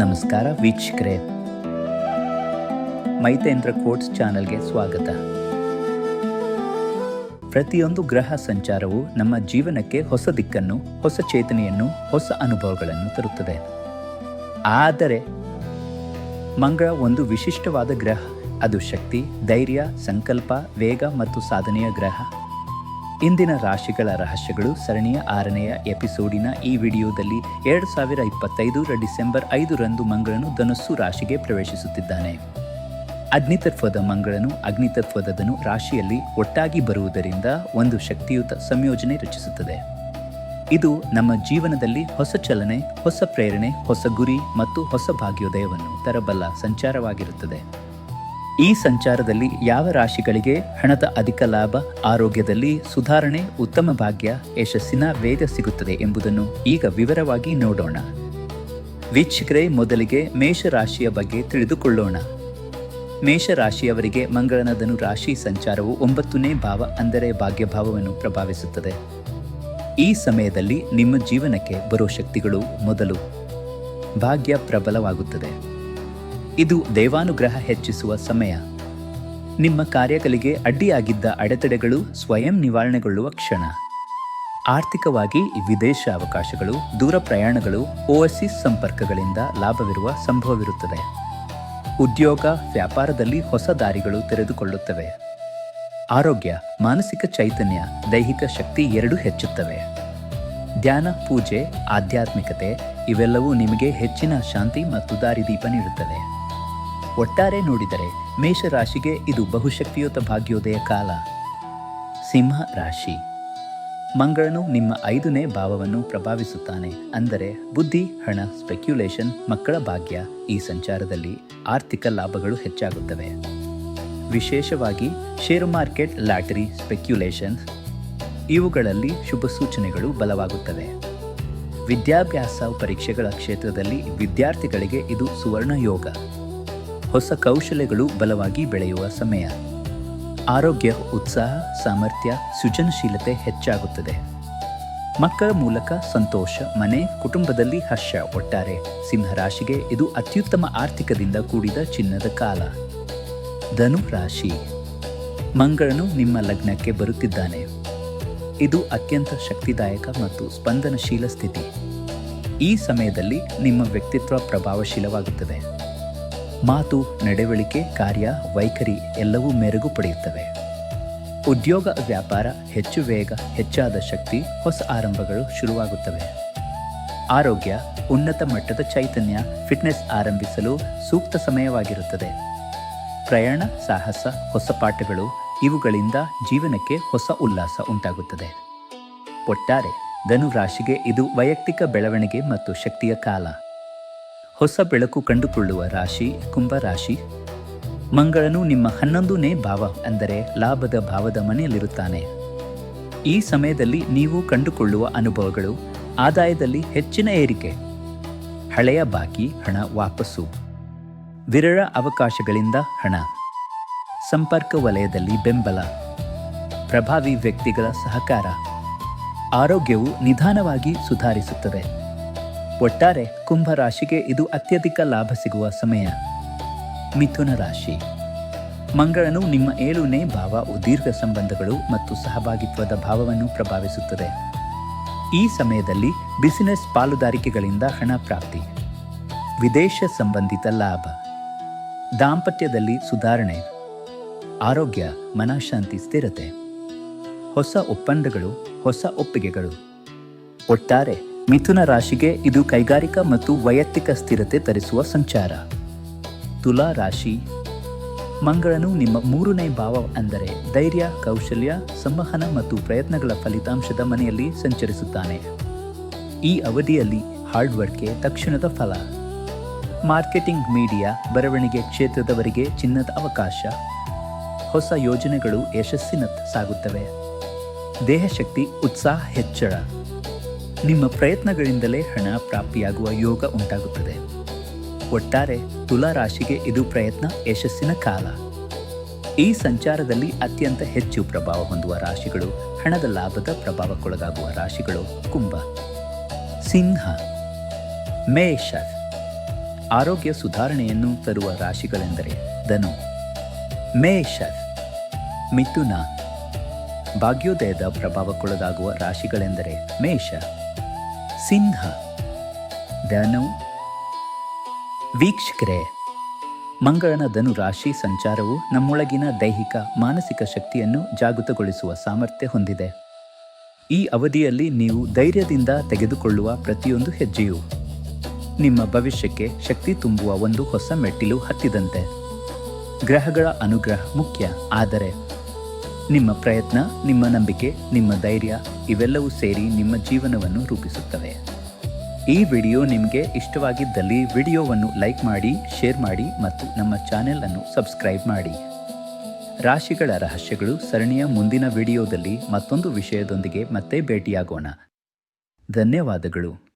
ನಮಸ್ಕಾರ ವೀಕ್ಷಕರೇ. ಮೈತೇಂದ್ರ ಕೋಟ್ಸ್ ಚಾನೆಲ್ಗೆ ಸ್ವಾಗತ. ಪ್ರತಿಯೊಂದು ಗ್ರಹ ಸಂಚಾರವು ನಮ್ಮ ಜೀವನಕ್ಕೆ ಹೊಸ ದಿಕ್ಕನ್ನು, ಹೊಸ ಚೇತನೆಯನ್ನು, ಹೊಸ ಅನುಭವಗಳನ್ನು ತರುತ್ತದೆ. ಆದರೆ ಮಂಗಳ ಒಂದು ವಿಶಿಷ್ಟವಾದ ಗ್ರಹ, ಅದು ಶಕ್ತಿ, ಧೈರ್ಯ, ಸಂಕಲ್ಪ, ವೇಗ ಮತ್ತು ಸಾಧನೆಯ ಗ್ರಹ. ಇಂದಿನ ರಾಶಿಗಳ ರಹಸ್ಯಗಳು ಸರಣಿಯ ಆರನೆಯ ಎಪಿಸೋಡಿನ ಈ ವಿಡಿಯೋದಲ್ಲಿ ಎರಡು ಸಾವಿರ ಇಪ್ಪತ್ತೈದರ ಡಿಸೆಂಬರ್ ಐದರಂದು ಮಂಗಳನು ಧನಸ್ಸು ರಾಶಿಗೆ ಪ್ರವೇಶಿಸುತ್ತಿದ್ದಾನೆ. ಅಗ್ನಿತತ್ವದ ಮಂಗಳನು ಅಗ್ನಿತತ್ವದನು ರಾಶಿಯಲ್ಲಿ ಒಟ್ಟಾಗಿ ಬರುವುದರಿಂದ ಒಂದು ಶಕ್ತಿಯುತ ಸಂಯೋಜನೆ ರಚಿಸುತ್ತದೆ. ಇದು ನಮ್ಮ ಜೀವನದಲ್ಲಿ ಹೊಸ ಚಲನೆ, ಹೊಸ ಪ್ರೇರಣೆ, ಹೊಸ ಗುರಿ ಮತ್ತು ಹೊಸ ಭಾಗ್ಯೋದಯವನ್ನು ತರಬಲ್ಲ ಸಂಚಾರವಾಗಿರುತ್ತದೆ. ಈ ಸಂಚಾರದಲ್ಲಿ ಯಾವ ರಾಶಿಗಳಿಗೆ ಹಣದ ಅಧಿಕ ಲಾಭ, ಆರೋಗ್ಯದಲ್ಲಿ ಸುಧಾರಣೆ, ಉತ್ತಮ ಭಾಗ್ಯ, ಯಶಸ್ಸಿನ ವೇಗ ಸಿಗುತ್ತದೆ ಎಂಬುದನ್ನು ಈಗ ವಿವರವಾಗಿ ನೋಡೋಣ. ವೀಕ್ಷಕರೇ, ಮೊದಲಿಗೆ ಮೇಷರಾಶಿಯ ಬಗ್ಗೆ ತಿಳಿದುಕೊಳ್ಳೋಣ. ಮೇಷರಾಶಿಯವರಿಗೆ ಮಂಗಳನದನು ರಾಶಿ ಸಂಚಾರವು ಒಂಬತ್ತನೇ ಭಾವ ಅಂದರೆ ಭಾಗ್ಯಭಾವವನ್ನು ಪ್ರಭಾವಿಸುತ್ತದೆ. ಈ ಸಮಯದಲ್ಲಿ ನಿಮ್ಮ ಜೀವನಕ್ಕೆ ಬರೋ ಶಕ್ತಿಗಳು ಮೊದಲು ಭಾಗ್ಯ ಪ್ರಬಲವಾಗುತ್ತದೆ. ಇದು ದೇವಾನುಗ್ರಹ ಹೆಚ್ಚಿಸುವ ಸಮಯ. ನಿಮ್ಮ ಕಾರ್ಯಗಳಿಗೆ ಅಡ್ಡಿಯಾಗಿದ್ದ ಅಡೆತಡೆಗಳು ಸ್ವಯಂ ನಿವಾರಣೆಗೊಳ್ಳುವ ಕ್ಷಣ. ಆರ್ಥಿಕವಾಗಿ ವಿದೇಶ ಅವಕಾಶಗಳು, ದೂರ ಪ್ರಯಾಣಗಳು, ಓವರ್ಸೀಸ್ ಸಂಪರ್ಕಗಳಿಂದ ಲಾಭವಿರುವ ಸಂಭವವಿರುತ್ತದೆ. ಉದ್ಯೋಗ, ವ್ಯಾಪಾರದಲ್ಲಿ ಹೊಸ ದಾರಿಗಳು ತೆರೆದುಕೊಳ್ಳುತ್ತವೆ. ಆರೋಗ್ಯ, ಮಾನಸಿಕ ಚೈತನ್ಯ, ದೈಹಿಕ ಶಕ್ತಿ ಎರಡೂ ಹೆಚ್ಚುತ್ತವೆ. ಧ್ಯಾನ, ಪೂಜೆ, ಆಧ್ಯಾತ್ಮಿಕತೆ ಇವೆಲ್ಲವೂ ನಿಮಗೆ ಹೆಚ್ಚಿನ ಶಾಂತಿ ಮತ್ತು ದಾರಿದೀಪ ನೀಡುತ್ತವೆ. ಒಟ್ಟಾರೆ ನೋಡಿದರೆ ಮೇಷರಾಶಿಗೆ ಇದು ಬಹುಶಕ್ತಿಯುತ ಭಾಗ್ಯೋದಯ ಕಾಲ. ಸಿಂಹ ರಾಶಿ. ಮಂಗಳನು ನಿಮ್ಮ ಐದನೇ ಭಾವವನ್ನು ಪ್ರಭಾವಿಸುತ್ತಾನೆ. ಅಂದರೆ ಬುದ್ಧಿ, ಹಣ ಸ್ಪೆಕ್ಯುಲೇಷನ್ ಮಕ್ಕಳ ಭಾಗ್ಯ ಈ ಸಂಚಾರದಲ್ಲಿ ಆರ್ಥಿಕ ಲಾಭಗಳು ಹೆಚ್ಚಾಗುತ್ತವೆ. ವಿಶೇಷವಾಗಿ ಷೇರು ಮಾರ್ಕೆಟ್, ಲಾಟರಿ ಸ್ಪೆಕ್ಯುಲೇಷನ್ ಇವುಗಳಲ್ಲಿ ಶುಭ ಸೂಚನೆಗಳು ಬಲವಾಗುತ್ತವೆ. ವಿದ್ಯಾಭ್ಯಾಸ ಪರೀಕ್ಷೆಗಳ ಕ್ಷೇತ್ರದಲ್ಲಿ ವಿದ್ಯಾರ್ಥಿಗಳಿಗೆ ಇದು ಸುವರ್ಣ ಯೋಗ ಹೊಸ ಕೌಶಲ್ಯಗಳು ಬಲವಾಗಿ ಬೆಳೆಯುವ ಸಮಯ. ಆರೋಗ್ಯ, ಉತ್ಸಾಹ, ಸಾಮರ್ಥ್ಯ, ಸೃಜನಶೀಲತೆ ಹೆಚ್ಚಾಗುತ್ತದೆ. ಮಕ್ಕಳ ಮೂಲಕ ಸಂತೋಷ, ಮನೆ, ಕುಟುಂಬದಲ್ಲಿ ಹರ್ಷ, ಒಟ್ಟಾರೆ. ಸಿಂಹರಾಶಿಗೆ ಇದು ಅತ್ಯುತ್ತಮ ಆರ್ಥಿಕದಿಂದ ಕೂಡಿದ ಚಿನ್ನದ ಕಾಲ. ಧನು ರಾಶಿ. ಮಂಗಳನು ನಿಮ್ಮ ಲಗ್ನಕ್ಕೆ ಬರುತ್ತಿದ್ದಾನೆ. ಇದು ಅತ್ಯಂತ ಶಕ್ತಿದಾಯಕ ಮತ್ತು ಸ್ಪಂದನಶೀಲ ಸ್ಥಿತಿ. ಈ ಸಮಯದಲ್ಲಿ ನಿಮ್ಮ ವ್ಯಕ್ತಿತ್ವ ಪ್ರಭಾವಶೀಲವಾಗುತ್ತದೆ. ಮಾತು, ನಡವಳಿಕೆ, ಕಾರ್ಯ, ವೈಖರಿ ಎಲ್ಲವೂ ಮೆರುಗು ಪಡೆಯುತ್ತವೆ. ಉದ್ಯೋಗ, ವ್ಯಾಪಾರ, ಹೆಚ್ಚು ವೇಗ, ಹೆಚ್ಚಾದ ಶಕ್ತಿ, ಹೊಸ ಆರಂಭಗಳು ಶುರುವಾಗುತ್ತವೆ. ಆರೋಗ್ಯ, ಉನ್ನತ ಮಟ್ಟದ ಚೈತನ್ಯ, ಫಿಟ್ನೆಸ್ ಆರಂಭಿಸಲು ಸೂಕ್ತ ಸಮಯವಾಗಿರುತ್ತದೆ. ಪ್ರಯಾಣ, ಸಾಹಸ, ಹೊಸ ಪಾಠಗಳು, ಇವುಗಳಿಂದ ಜೀವನಕ್ಕೆ ಹೊಸ ಉಲ್ಲಾಸ ಉಂಟಾಗುತ್ತದೆ. ಒಟ್ಟಾರೆ ಧನು ರಾಶಿಗೆ ಇದು ವೈಯಕ್ತಿಕ ಬೆಳವಣಿಗೆ ಮತ್ತು ಶಕ್ತಿಯ ಕಾಲ. ಹೊಸ ಬೆಳಕು ಕಂಡುಕೊಳ್ಳುವ ರಾಶಿ, ಕುಂಭ ರಾಶಿ. ಮಂಗಳನು ನಿಮ್ಮ ಹನ್ನೊಂದನೇ ಭಾವ ಅಂದರೆ ಲಾಭದ ಭಾವದ ಮನೆಯಲ್ಲಿರುತ್ತಾನೆ. ಈ ಸಮಯದಲ್ಲಿ ನೀವು ಕಂಡುಕೊಳ್ಳುವ ಅನುಭವಗಳು ಆದಾಯದಲ್ಲಿ ಹೆಚ್ಚಿನ ಏರಿಕೆ. ಹಳೆಯ ಬಾಕಿ, ಹಣ ವಾಪಸ್ಸು. ವಿರಳ ಅವಕಾಶಗಳಿಂದ ಹಣ. ಸಂಪರ್ಕ ವಲಯದಲ್ಲಿ ಬೆಂಬಲ. ಪ್ರಭಾವಿ ವ್ಯಕ್ತಿಗಳ ಸಹಕಾರ. ಆರೋಗ್ಯವು ನಿಧಾನವಾಗಿ ಸುಧಾರಿಸುತ್ತದೆ. ಒಟ್ಟಾರೆ ಕುಂಭ ರಾಶಿಗೆ ಇದು ಅತ್ಯಧಿಕ ಲಾಭ ಸಿಗುವ ಸಮಯ. ಮಿಥುನ ರಾಶಿ. ಮಂಗಳನು ನಿಮ್ಮ ಏಳುನೇ ಭಾವ ದೀರ್ಘ ಸಂಬಂಧಗಳು ಮತ್ತು ಸಹಭಾಗಿತ್ವದ ಭಾವವನ್ನು ಪ್ರಭಾವಿಸುತ್ತದೆ. ಈ ಸಮಯದಲ್ಲಿ ಬಿಸಿನೆಸ್ ಪಾಲುದಾರಿಕೆಗಳಿಂದ ಹಣ ಪ್ರಾಪ್ತಿ. ವಿದೇಶ ಸಂಬಂಧಿತ ಲಾಭ. ದಾಂಪತ್ಯದಲ್ಲಿ ಸುಧಾರಣೆ. ಆರೋಗ್ಯ, ಮನಃಶಾಂತಿ, ಸ್ಥಿರತೆ. ಹೊಸ ಒಪ್ಪಂದಗಳು, ಹೊಸ ಒಪ್ಪಿಗೆಗಳು. ಒಟ್ಟಾರೆ ಮಿಥುನ ರಾಶಿಗೆ ಇದು ಕೈಗಾರಿಕಾ ಮತ್ತು ವೈಯಕ್ತಿಕ ಸ್ಥಿರತೆ ತರಿಸುವ ಸಂಚಾರ. ತುಲಾ ರಾಶಿ. ಮಂಗಳನು ನಿಮ್ಮ ಮೂರನೇ ಭಾವ ಅಂದರೆ ಧೈರ್ಯ, ಕೌಶಲ್ಯ, ಸಂವಹನ ಮತ್ತು ಪ್ರಯತ್ನಗಳ ಫಲಿತಾಂಶದ ಮನೆಯಲ್ಲಿ ಸಂಚರಿಸುತ್ತಾನೆ. ಈ ಅವಧಿಯಲ್ಲಿ ಹಾರ್ಡ್ವರ್ಕ್ಗೆ ತಕ್ಷಣದ ಫಲ. ಮಾರ್ಕೆಟಿಂಗ್, ಮೀಡಿಯಾ, ಬರವಣಿಗೆ ಕ್ಷೇತ್ರದವರಿಗೆ ಚಿನ್ನದ ಅವಕಾಶ. ಹೊಸ ಯೋಜನೆಗಳು ಯಶಸ್ಸಿನತ್ತ ಸಾಗುತ್ತವೆ. ದೇಹಶಕ್ತಿ, ಉತ್ಸಾಹ, ಹೆಚ್ಚಳ. ನಿಮ್ಮ ಪ್ರಯತ್ನಗಳಿಂದಲೇ ಹಣ ಪ್ರಾಪ್ತಿಯಾಗುವ ಯೋಗ ಉಂಟಾಗುತ್ತದೆ. ಒಟ್ಟಾರೆ ತುಲಾ ರಾಶಿಗೆ ಇದು ಪ್ರಯತ್ನ ಯಶಸ್ಸಿನ ಕಾಲ. ಈ ಸಂಚಾರದಲ್ಲಿ ಅತ್ಯಂತ ಹೆಚ್ಚು ಪ್ರಭಾವ ಹೊಂದುವ ರಾಶಿಗಳು, ಹಣದ ಲಾಭದ ಪ್ರಭಾವಕ್ಕೊಳಗಾಗುವ ರಾಶಿಗಳು ಕುಂಭ. ಸಿಂಹ. ಮೇಷ. ಆರೋಗ್ಯ ಸುಧಾರಣೆಯನ್ನು ತರುವ ರಾಶಿಗಳೆಂದರೆ ಧನು. ಮೇಷ. ಮಿಥುನ. ಭಾಗ್ಯೋದಯದ ಪ್ರಭಾವಕ್ಕೊಳಗಾಗುವ ರಾಶಿಗಳೆಂದರೆ ಮೇಷ. ಸಿಂಹ. ಧನು. ವೀಕ್ಷಕರೇ, ಮಂಗಳನ ಧನು ರಾಶಿ ಸಂಚಾರವು ನಮ್ಮೊಳಗಿನ ದೈಹಿಕ, ಮಾನಸಿಕ ಶಕ್ತಿಯನ್ನು ಜಾಗೃತಗೊಳಿಸುವ ಸಾಮರ್ಥ್ಯ ಹೊಂದಿದೆ. ಈ ಅವಧಿಯಲ್ಲಿ ನೀವು ಧೈರ್ಯದಿಂದ ತೆಗೆದುಕೊಳ್ಳುವ ಪ್ರತಿಯೊಂದು ಹೆಜ್ಜೆಯು ನಿಮ್ಮ ಭವಿಷ್ಯಕ್ಕೆ ಶಕ್ತಿ ತುಂಬುವ ಒಂದು ಹೊಸ ಮೆಟ್ಟಿಲು ಹತ್ತಿದಂತೆ. ಗ್ರಹಗಳ ಅನುಗ್ರಹ ಮುಖ್ಯ, ಆದರೆ ನಿಮ್ಮ ಪ್ರಯತ್ನ, ನಿಮ್ಮ ನಂಬಿಕೆ, ನಿಮ್ಮ ಧೈರ್ಯ ಇವೆಲ್ಲವೂ ಸೇರಿ ನಿಮ್ಮ ಜೀವನವನ್ನು ರೂಪಿಸುತ್ತವೆ. ಈ ವಿಡಿಯೋ ನಿಮಗೆ ಇಷ್ಟವಾಗಿದ್ದಲ್ಲಿ ವಿಡಿಯೋವನ್ನು ಲೈಕ್ ಮಾಡಿ, ಶೇರ್ ಮಾಡಿ ಮತ್ತು ನಮ್ಮ ಚಾನೆಲ್ ಅನ್ನು ಸಬ್ಸ್ಕ್ರೈಬ್ ಮಾಡಿ. ರಾಶಿಗಳ ರಹಸ್ಯಗಳು ಸರಣಿಯ ಮುಂದಿನ ವಿಡಿಯೋದಲ್ಲಿ ಮತ್ತೊಂದು ವಿಷಯದೊಂದಿಗೆ ಮತ್ತೆ ಭೇಟಿಯಾಗೋಣ. ಧನ್ಯವಾದಗಳು.